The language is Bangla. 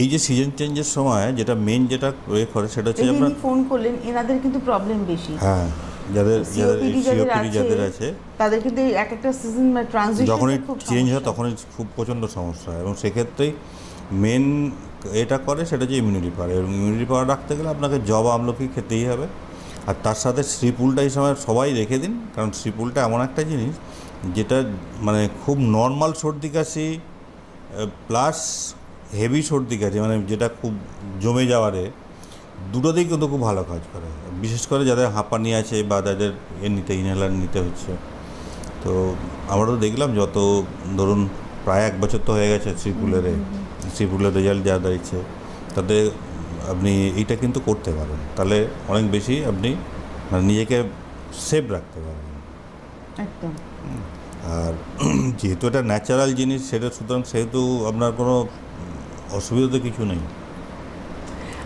এই যে সিজন চেঞ্জের সময় যেটা মেন যেটা এ করে সেটা হচ্ছে আপনার ফোন করলেন এনাদের কিন্তু প্রবলেম বেশি। হ্যাঁ যাদের যাদের সিওপিডি যাদের আছে তাদের কিন্তু এক একটা সিজন মানে ট্রানজিশন যখনই খুব চেঞ্জ হয়। তখনই খুব প্রচণ্ড সমস্যা হয়। এবং সেক্ষেত্রেই মেন এটা করে সেটা হচ্ছে ইমিউনিটি পাওয়ার এবং ইমিউনিটি পাওয়ার রাখতে গেলে আপনাকে জবা আমলকি খেতেই হবে। আর তার সাথে শ্রীপুলটা এই সময় সবাই রেখে দিন কারণ শ্রীপুলটা এমন একটা জিনিস যেটা মানে খুব নর্মাল সর্দি কাশি প্লাস হেভি সর্দি কাশি মানে যেটা খুব জমে যাওয়ারে দুটোতেই কিন্তু খুব ভালো কাজ করে। বিশেষ করে যাদের হাঁপানি আছে বা যাদের এ নিতে ইনহেলার নিতে হচ্ছে। তো আমরা তো দেখলাম যত ধরুন প্রায় এক বছর তো হয়ে গেছে শ্রীপুলের শ্রীপুলের রেজাল্ট যা দাঁড়িয়েছে তাতে আপনি এইটা কিন্তু করতে পারেন। তাহলে অনেক বেশি আপনি মানে নিজেকে সেভ রাখতে পারবেন। একদম। আর যেহেতু এটা ন্যাচারাল জিনিস সেটা সুতরাং সেহেতু আপনার কোনো অসুবিধা তো কিছু নেই।